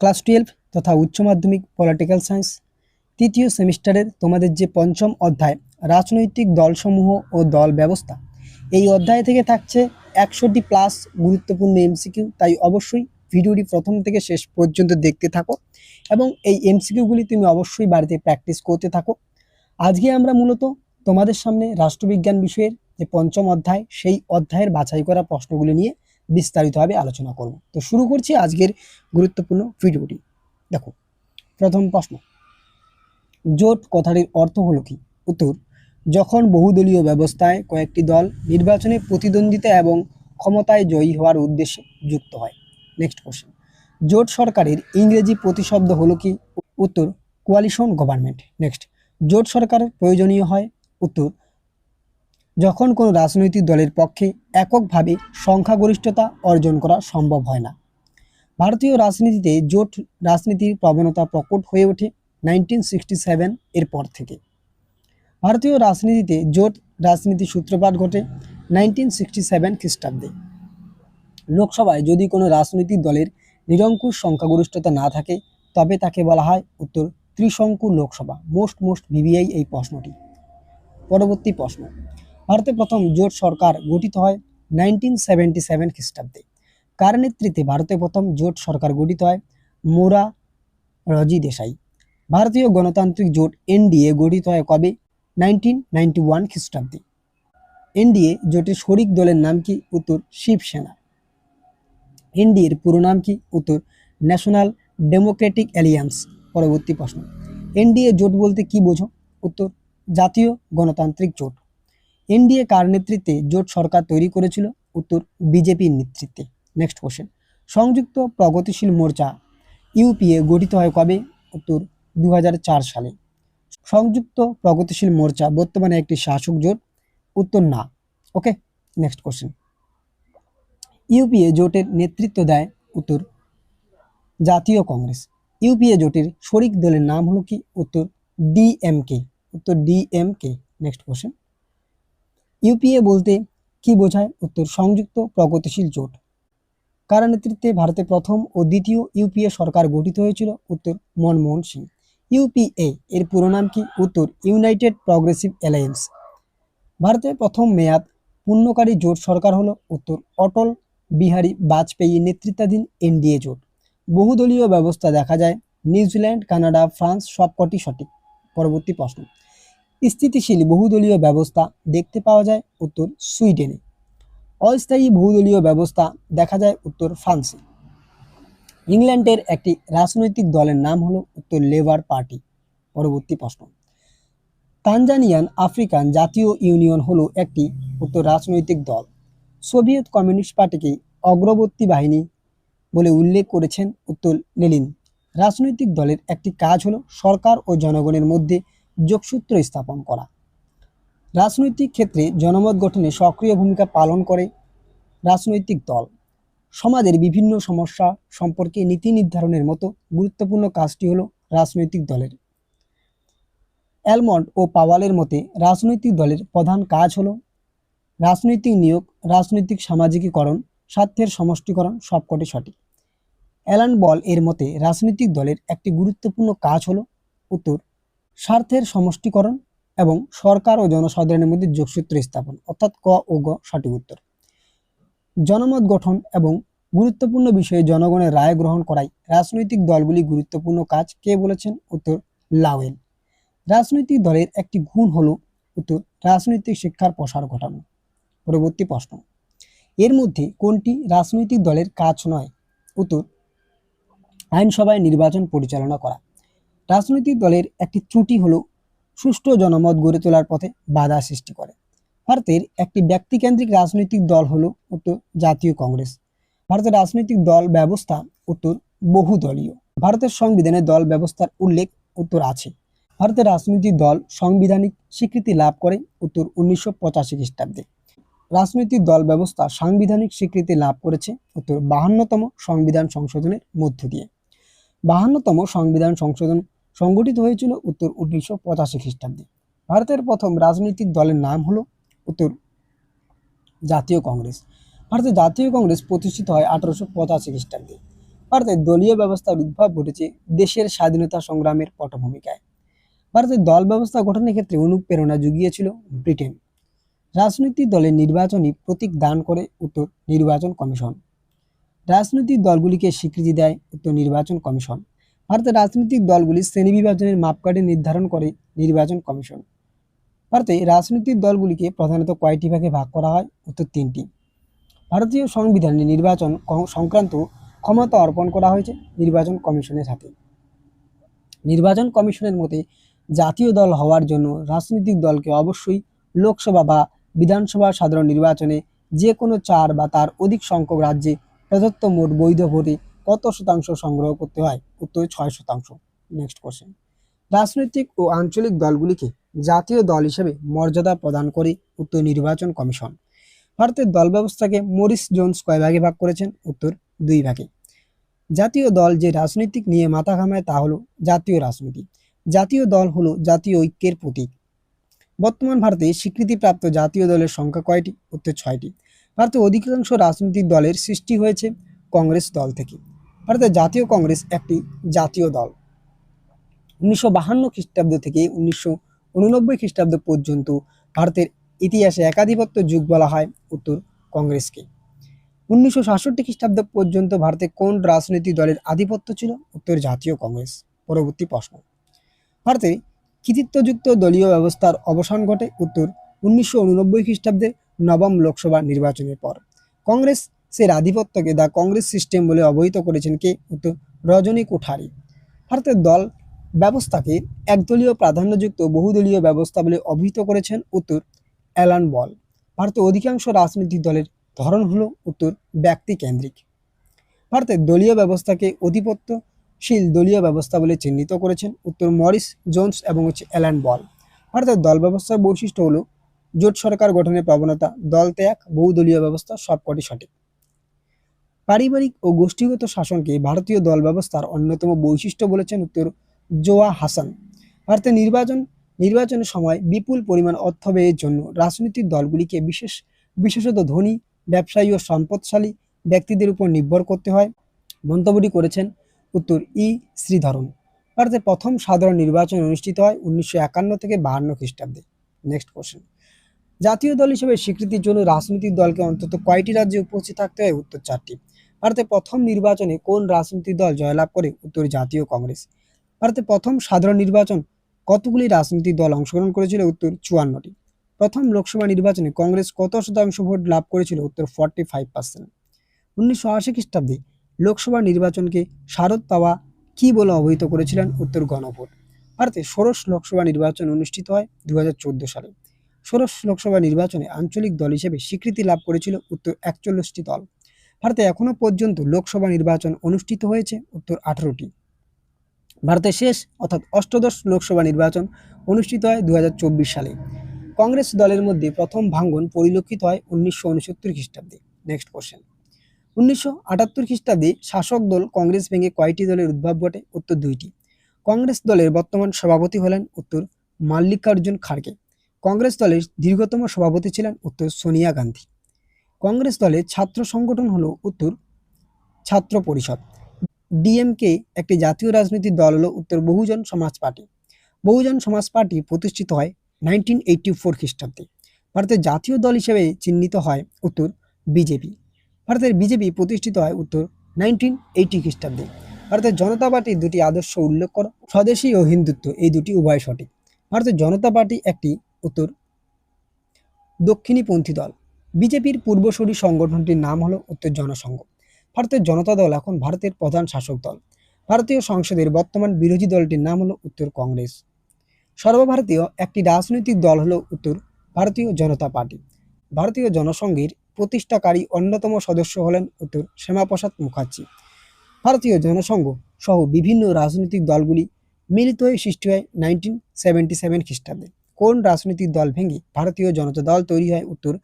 Class twelve তথা উচ্চ মাধ্যমিক পলিটিক্যাল সায়েন্স। তৃতীয় সেমিস্টারের তোমাদের যে পঞ্চম অধ্যায়, রাজনৈতিক দলসমূহ ও দল ব্যবস্থা। এই অধ্যায় থেকে থাকছে একশোটি প্লাস গুরুত্বপূর্ণ এমসিকিউ, তাই অবশ্যই ভিডিওটি প্রথম থেকে শেষ পর্যন্ত দেখতে থাকো এবং এই এমসিকিউগুলি তুমি অবশ্যই বাড়িতে প্র্যাকটিস করতে থাকো। আজকে আমরা মূলত তোমাদের সামনে রাষ্ট্রবিজ্ঞান বিষয়ের যে পঞ্চম অধ্যায়, সেই অধ্যায়ের বাছাই করা প্রশ্নগুলি নিয়ে বিস্তারিতভাবে আলোচনা করব। তো শুরু করছি আজকের গুরুত্বপূর্ণ ভিডিওটি। দেখো, প্রথম প্রশ্ন। জোট কথাটির অর্থ হলো কি? উত্তর, যখন বহুদলীয় ব্যবস্থায় কয়েকটি দল নির্বাচনে প্রতিদ্বন্দ্বিতা এবং ক্ষমতায় জয়ী হওয়ার উদ্দেশ্যে যুক্ত হয়। নেক্সট কোশ্চেন জোট সরকারের ইংরেজি প্রতিশব্দ হলো কি? উত্তর কোয়ালিশন গভর্নমেন্ট নেক্সট জোট সরকার প্রয়োজনীয় হয়? উত্তর যখন কোনো রাজনৈতিক দলের পক্ষে এককভাবে সংখ্যাগরিষ্ঠতা অর্জন করা সম্ভব হয় না। ভারতীয় রাজনীতিতে জোট রাজনীতির প্রবণতা প্রকট হয়ে ওঠে নাইনটিন সিক্সটি সেভেন এর পর থেকে। ভারতীয় রাজনীতিতে জোট রাজনীতির সূত্রপাত ঘটে নাইনটিন সিক্সটি সেভেন খ্রিস্টাব্দে। লোকসভায় যদি কোনো রাজনৈতিক দলের নিরঙ্কুশ সংখ্যাগরিষ্ঠতা না থাকে, তবে তাকে বলা হয় উত্তর ত্রিশঙ্কু লোকসভা। মোস্ট মোস্ট ভিভিআই এই প্রশ্নটি। পরবর্তী প্রশ্ন। ভারতে প্রথম জোট সরকার গঠিত হয় নাইনটিন সেভেন্টি সেভেন খ্রিস্টাব্দে। কার নেতৃত্বে ভারতে প্রথম জোট সরকার গঠিত হয়? মোরা রজি দেশাই। ভারতীয় গণতান্ত্রিক জোট এনডিএ গঠিত হয় কবে? নাইনটিন নাইনটি ওয়ান খ্রিস্টাব্দে। এনডিএ জোটের শরিক দলের নাম কি? উত্তর শিবসেনা এনডিএর পুরো নাম কি? উত্তর ন্যাশনাল ডেমোক্রেটিক অ্যালিয়ান্স। পরবর্তী প্রশ্ন। এনডিএ জোট বলতে কি বোঝো? উত্তর জাতীয় গণতান্ত্রিক জোট। এনডিএ কার নেতৃত্বে জোট সরকার তৈরি করেছিল? উত্তর, বিজেপির নেতৃত্বে। নেক্সট কোশ্চেন সংযুক্ত প্রগতিশীল মোর্চা ইউপিএ গঠিত হয় কবে? উত্তর দু হাজার চার সালে। সংযুক্ত প্রগতিশীল মোর্চা বর্তমানে একটি শাসক জোট। উত্তর, না। ওকে নেক্সট কোশ্চেন ইউপিএ জোটের নেতৃত্ব দেয়? উত্তর, জাতীয় কংগ্রেস। ইউপিএ জোটের শরিক দলের নাম হলো কি? উত্তর, ডিএমকে। উত্তর, ডিএমকে। নেক্সট কোশ্চেন ইউপিএ বলতে কি বোঝায়? উত্তর, সংযুক্ত প্রগতিশীল জোট। কার নেতৃত্বে ভারতে প্রথম ও দ্বিতীয় ইউপিএ সরকার গঠিত হয়েছিল? উত্তর, মনমোহন সিং। ইউপিএ এর পুরো নাম কি? উত্তর, ইউনাইটেড প্রগ্রেসিভ অ্যালায়েন্স। ভারতের প্রথম মেয়াদ পূর্ণকারী জোট সরকার হলো, উত্তর, অটল বিহারী বাজপেয়ী নেতৃত্বাধীন এনডিএ জোট। বহুদলীয় ব্যবস্থা দেখা যায়, নিউজিল্যান্ড, কানাডা, ফ্রান্স সবকটি সঠিক। পরবর্তী প্রশ্ন। স্থিতিশীল বহুদলীয় ব্যবস্থা দেখতে পাওয়া যায় উত্তর সুইডেনে। অস্থায়ী বহুদলীয় ব্যবস্থা দেখা যায় উত্তর ফ্রান্সে। ইংল্যান্ডের একটি রাজনৈতিক দলের নাম হলো উত্তর লেবার পার্টি। পরবর্তী প্রশ্ন। তানজানিয়ান আফ্রিকান জাতীয় ইউনিয়ন হলো একটি উত্তর রাজনৈতিক দল। সোভিয়েত কমিউনিস্ট পার্টিকে অগ্রবর্তী বাহিনী বলে উল্লেখ করেছেন উত্তর লেলিন রাজনৈতিক দলের একটি কাজ হলো সরকার ও জনগণের মধ্যে যোগসূত্র স্থাপন করা। রাজনৈতিক ক্ষেত্রে জনমত গঠনে সক্রিয় ভূমিকা পালন করে রাজনৈতিক দল। সমাজের বিভিন্ন সমস্যা সম্পর্কে নীতি নির্ধারণের মতো গুরুত্বপূর্ণ কাজটি হলো রাজনৈতিক দলের। অ্যালমন্ড ও পাওয়ালের মতে রাজনৈতিক দলের প্রধান কাজ হলো রাজনৈতিক নিয়োগ, রাজনৈতিক সামাজিকীকরণ, স্বার্থের সমষ্টিকরণ সবকটি সঠিক। অ্যালান বল এর মতে রাজনৈতিক দলের একটি গুরুত্বপূর্ণ কাজ হলো উত্তর স্বার্থের সমষ্টিকরণ এবং সরকার ও জনসাধারণের মধ্যে যোগসূত্র স্থাপন, অর্থাৎ ক ও গ সঠিক উত্তর। জনমত গঠন এবং গুরুত্বপূর্ণ বিষয়ে জনগণের রায় গ্রহণ করাই রাজনৈতিক দলগুলি গুরুত্বপূর্ণ কাজ। কে বলেছেন? উত্তর, লাওয়েল। রাজনৈতিক দলের একটি গুণ হল, উত্তর, রাজনৈতিক শিক্ষার প্রসার ঘটানো। পরবর্তী প্রশ্ন, এর মধ্যে কোনটি রাজনৈতিক দলের কাজ নয়? উত্তর, আইনসভায় নির্বাচন পরিচালনা করা। রাজনৈতিক দলের একটি ত্রুটি হলো সুষ্ঠু জনমত গড়ে তোলার পথে বাধা সৃষ্টি করে। ভারতের একটি ব্যক্তিকেন্দ্রিক রাজনৈতিক দল হল উত্তর জাতীয় কংগ্রেস। ভারতের রাজনৈতিক দল ব্যবস্থা উত্তর বহুদলীয়। ভারতের সংবিধানে দল ব্যবস্থার উল্লেখ উত্তর আছে। ভারতের রাজনৈতিক দল সাংবিধানিক স্বীকৃতি লাভ করে উত্তর উনিশশো পঁচাশি খ্রিস্টাব্দে। রাজনৈতিক দল ব্যবস্থা সাংবিধানিক স্বীকৃতি লাভ করেছে উত্তর বাহান্নতম সংবিধান সংশোধনের মধ্য দিয়ে। বাহান্নতম সংবিধান সংশোধন সংগঠিত হয়েছিল উত্তর উনিশশো পঁচাশি খ্রিস্টাব্দে। ভারতের প্রথম রাজনৈতিক দলের নাম হলো উত্তর জাতীয় কংগ্রেস। ভারতের জাতীয় কংগ্রেস প্রতিষ্ঠিত হয় আঠারোশো পঁচাশি খ্রিস্টাব্দে। ভারতের দলীয় ব্যবস্থার উদ্ভব ঘটেছে দেশের স্বাধীনতা সংগ্রামের পটভূমিকায়। ভারতের দল ব্যবস্থা গঠনের ক্ষেত্রে অনুপ্রেরণা জুগিয়েছিল ব্রিটেন। রাজনৈতিক দলের নির্বাচনী প্রতীক দান করে উত্তর নির্বাচন কমিশন। রাজনৈতিক দলগুলিকে স্বীকৃতি দেয় উত্তর নির্বাচন কমিশন। ভারতের রাজনৈতিক দলগুলি শ্রেণি বিভাজনের মাপকাঠি নির্ধারণ করে নির্বাচন কমিশন। ভারতে রাজনৈতিক দলগুলিকে প্রধানত কয়টি ভাগে ভাগ করা হয়? উত্তর তিনটি। ভারতীয় সংবিধানে নির্বাচন সংক্রান্ত ক্ষমতা অর্পণ করা হয়েছে নির্বাচন কমিশনের হাতে। নির্বাচন কমিশনের মতে, জাতীয় দল হওয়ার জন্য রাজনৈতিক দলকে অবশ্যই লোকসভা বা বিধানসভা সাধারণ নির্বাচনে যে কোনো চার বা তার অধিক সংখ্যক রাজ্যে প্রদত্ত মোট বৈধ ভোটে কত শতাংশ সংগ্রহ করতে হয়? উত্তর ছয় শতাংশ। নেক্সট কোশ্চেন রাজনৈতিক ও আঞ্চলিক দলগুলিকে জাতীয় দল হিসেবে মর্যাদা প্রদান করে উত্তর নির্বাচন কমিশন। ভারতের দল ব্যবস্থাকে মরিস জোনস কয় ভাগে ভাগ করেছেন? উত্তর দুই ভাগে। জাতীয় দল যে রাজনৈতিক নিয়ে মাথা ঘামায় তা হলো জাতীয় রাজনীতি। জাতীয় দল হলো জাতীয় ঐক্যের প্রতীক। বর্তমান ভারতে স্বীকৃতিপ্রাপ্ত জাতীয় দলের সংখ্যা কয়টি? উত্তর ছয়টি। ভারতের অধিকাংশ রাজনৈতিক দলের সৃষ্টি হয়েছে কংগ্রেস দল থেকে। ভারতের জাতীয় কংগ্রেস একটি জাতীয় দল। উনিশশো বাহান্ন খ্রিস্টাব্দ থেকে উনিশশো উননব্বই খ্রিস্টাব্দ পর্যন্ত ভারতের ইতিহাসে একাধিপত্য যুগ বলা হয় উত্তর কংগ্রেসকে। উনিশশো সাতষট্টি খ্রিস্টাব্দ পর্যন্ত ভারতে কোন রাজনৈতিক দলের আধিপত্য ছিল? উত্তর জাতীয় কংগ্রেস। পরবর্তী প্রশ্ন। ভারতে কৃতিত্বযুক্ত দলীয় ব্যবস্থার অবসান ঘটে উত্তর উনিশশো উননব্বই খ্রিস্টাব্দের নবম লোকসভা নির্বাচনের পর। কংগ্রেস সের আধিপত্যকে দ্য কংগ্রেস সিস্টেম বলে অবহিত করেছেন কে? উত্তর, রজনী কোঠারি। ভারতের দল ব্যবস্থাকে একদলীয় প্রাধান্যযুক্ত বহুদলীয় ব্যবস্থা বলে অভিহিত করেছেন, উত্তর, অ্যালান বল। ভারতের অধিকাংশ রাজনৈতিক দলের ধরন হলো, উত্তর ব্যক্তি কেন্দ্রিক ভারতের দলীয় ব্যবস্থাকে আধিপত্যশীল দলীয় ব্যবস্থা বলে চিহ্নিত করেছেন, উত্তর, মরিস জোনস এবং হচ্ছে অ্যালান বল। ভারতের দল ব্যবস্থার বৈশিষ্ট্য হলো, জোট সরকার গঠনের প্রবণতা, দল ত্যাগ, বহুদলীয় ব্যবস্থা সবকটি সঠিক। পারিবারিক ও গোষ্ঠীগত শাসনকে ভারতীয় দল ব্যবস্থার অন্যতম বৈশিষ্ট্য বলেছেন উত্তর জোয়া হাসান। ভারতের নির্বাচন, নির্বাচনের সময় বিপুল পরিমাণ অর্থ ব্যয়ের জন্য রাজনৈতিক দলগুলিকে বিশেষ, বিশেষত ধনী, ব্যবসায়ী ও সম্পদশালী ব্যক্তিদের উপর নির্ভর করতে হয়, মন্তব্যটি করেছেন উত্তর ই শ্রীধরন। ভারতের প্রথম সাধারণ নির্বাচন অনুষ্ঠিত হয় উনিশশো একান্ন থেকে বাহান্ন খ্রিস্টাব্দে। নেক্সট কোশ্চেন জাতীয় দল হিসেবে স্বীকৃতির জন্য রাজনৈতিক দলকে অন্তত কয়টি রাজ্যে উপস্থিত থাকতে হয়? উত্তর চারটি। ভারতের প্রথম নির্বাচনে কোন রাজনৈতিক দল জয়লাভ করে উত্তর জাতীয় কংগ্রেস? ভারতে প্রথম সাধারণ নির্বাচন কতগুলি রাজনৈতিক দল অংশগ্রহণ করেছিল? উত্তর চুয়ান্নটি। প্রথম লোকসভা নির্বাচনে কংগ্রেস কত শতাংশ ভোট লাভ করেছিল? উত্তর ফর্টি ফাইভ পার্সেন্ট উনিশশো আশি খ্রিস্টাব্দে লোকসভা নির্বাচনকে শারদ পাওয়া কি বলে অবহিত করেছিলেন? উত্তর গণভোট। ভারতে ষোড়শ লোকসভা নির্বাচন অনুষ্ঠিত হয় দু হাজার চোদ্দ সালে। ষোড়শ লোকসভা নির্বাচনে আঞ্চলিক দল হিসেবে স্বীকৃতি লাভ করেছিল উত্তর একচল্লিশটি দল। ভারতে এখনও পর্যন্ত লোকসভা নির্বাচন অনুষ্ঠিত হয়েছে, উত্তর আঠারোটি। ভারতের শেষ অর্থাৎ অষ্টদশ লোকসভা নির্বাচন অনুষ্ঠিত হয় দুই হাজার চব্বিশ সালে। কংগ্রেস দলের মধ্যে প্রথম ভাঙ্গন পরিলক্ষিত হয় উনিশশো উনসত্তর খ্রিস্টাব্দে। নেক্সট কোশ্চেন উনিশশো আটাত্তর খ্রিস্টাব্দে শাসক দল কংগ্রেস ভেঙে কয়টি দলের উদ্ভব ঘটে, উত্তর দুইটি। কংগ্রেস দলের বর্তমান সভাপতি হলেন উত্তর মাল্লিকার্জুন খাড়গে। কংগ্রেস দলের দীর্ঘতম সভাপতি ছিলেন উত্তর সোনিয়া গান্ধী। কংগ্রেস দলের ছাত্র সংগঠন হলো উত্তর ছাত্র পরিষদ। ডিএমকে একটি জাতীয় রাজনৈতিক দল হলো উত্তর বহুজন সমাজ পার্টি। বহুজন সমাজ পার্টি প্রতিষ্ঠিত হয় নাইনটিন এইটটি ফোর খ্রিস্টাব্দে। ভারতের জাতীয় দল হিসেবে চিহ্নিত হয় উত্তর বিজেপি। ভারতের বিজেপি প্রতিষ্ঠিত হয় উত্তর নাইনটিন এইটি খ্রিস্টাব্দে। ভারতের জনতা পার্টির দুটি আদর্শ উল্লেখ করো, স্বদেশী ও হিন্দুত্ব, এই দুটি উভয় সঠিক। ভারতের জনতা পার্টি একটি উত্তর দক্ষিণীপন্থী দল। বিজেপির পূর্বসূরি সংগঠনটির নাম হলো উত্তর জনসংঘ। ভারতের জনতা দল এখন ভারতের প্রধান শাসক দল। ভারতীয় সংসদের বর্তমান বিরোধী দলটির নাম হলো উত্তর কংগ্রেস। সর্বভারতীয় একটি রাজনৈতিক দল হলো উত্তর ভারতীয় জনতা পার্টি। ভারতীয় জনসংঘের প্রতিষ্ঠাকারী অন্যতম সদস্য হলেন উত্তর শ্যামাপ্রসাদ মুখার্জি। ভারতীয় জনসংঘ সহ বিভিন্ন রাজনৈতিক দলগুলি মিলিত হয়ে সৃষ্টি হয় নাইনটিন সেভেন্টি সেভেন খ্রিস্টাব্দে। কোন রাজনৈতিক দল ভেঙে ভারতীয় জনতা দল তৈরি হয় উত্তর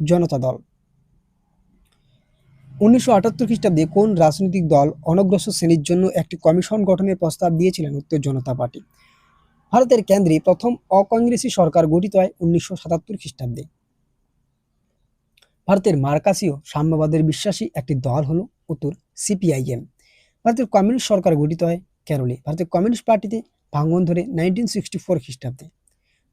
জনতা দল। উনিশশো আটাত্তর খ্রিস্টাব্দে কোন রাজনৈতিক দল অনগ্রসর শ্রেণির জন্য একটি কমিশন গঠনের প্রস্তাব দিয়েছিলেন উত্তর জনতা পার্টি? ভারতের কেন্দ্রে প্রথম অকংগ্রেসী সরকার গঠিত হয় উনিশশো সাতাত্তর খ্রিস্টাব্দে। ভারতের মার্কাসীয় সাম্যবাদের বিশ্বাসী একটি দল হল উত্তর সিপিআইএম। ভারতের কমিউনিস্ট সরকার গঠিত হয় কেরলে। ভারতের কমিউনিস্ট পার্টিতে ভাঙন ধরে নাইনটিন সিক্সটি ফোর খ্রিস্টাব্দে।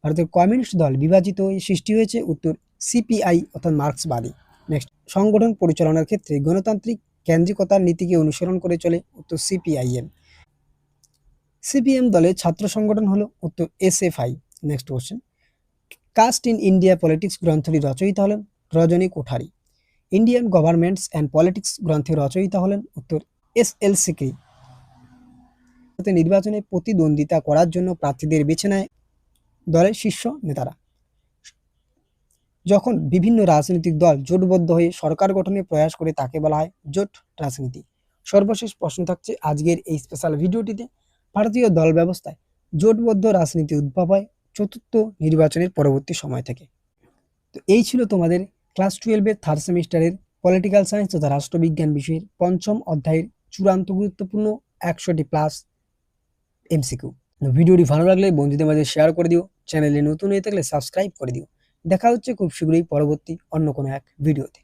ভারতের কমিউনিস্ট দল বিভাজিত হয়ে সৃষ্টি হয়েছে উত্তর সিপিআই অর্থাৎ মার্ক্সবাদী নেক্সট সংগঠন পরিচালনার ক্ষেত্রে গণতান্ত্রিক কেন্দ্রিকতার নীতিকে অনুসরণ করে চলে উত্তর সিপিআইএম। সিপিএম দলের ছাত্র সংগঠন হলো উত্তর SFI. Next question caste in India politics গ্রন্থটি রচয়িতা হলেন Rajni Kothari. Indian governments and politics গ্রন্থে রচয়িতা হলেন উত্তর এস এল সিক্রি। নির্বাচনে প্রতিদ্বন্দ্বিতা করার জন্য প্রার্থীদের বেছে নেয় দলের শীর্ষ নেতারা। যখন বিভিন্ন রাজনৈতিক দল জোটবদ্ধ হয়ে সরকার গঠনের প্রয়াস করে তাকে বলা হয় জোট রাজনীতি। সর্বশেষ প্রশ্ন থাকছে আজকের এই স্পেশাল ভিডিওটিতে। ভারতীয় দল ব্যবস্থায় জোটবদ্ধ রাজনীতি উদ্ভব হয় চতুর্থ নির্বাচনের পরবর্তী সময় থেকে। তো এই ছিল তোমাদের ক্লাস টুয়েলভের থার্ড সেমিস্টারের পলিটিক্যাল সায়েন্স তথা রাষ্ট্রবিজ্ঞান বিষয়ের পঞ্চম অধ্যায়ের চূড়ান্ত গুরুত্বপূর্ণ একশোটি প্লাস এমসিকিউ ভিডিওটি ভালো লাগলে বন্ধুদের মাঝে শেয়ার করে দিও। চ্যানেলে নতুন হয়ে থাকলে সাবস্ক্রাইব করে দিও। দেখা হচ্ছে খুব শীঘ্রই পরবর্তী অন্য কোনো এক ভিডিওতে।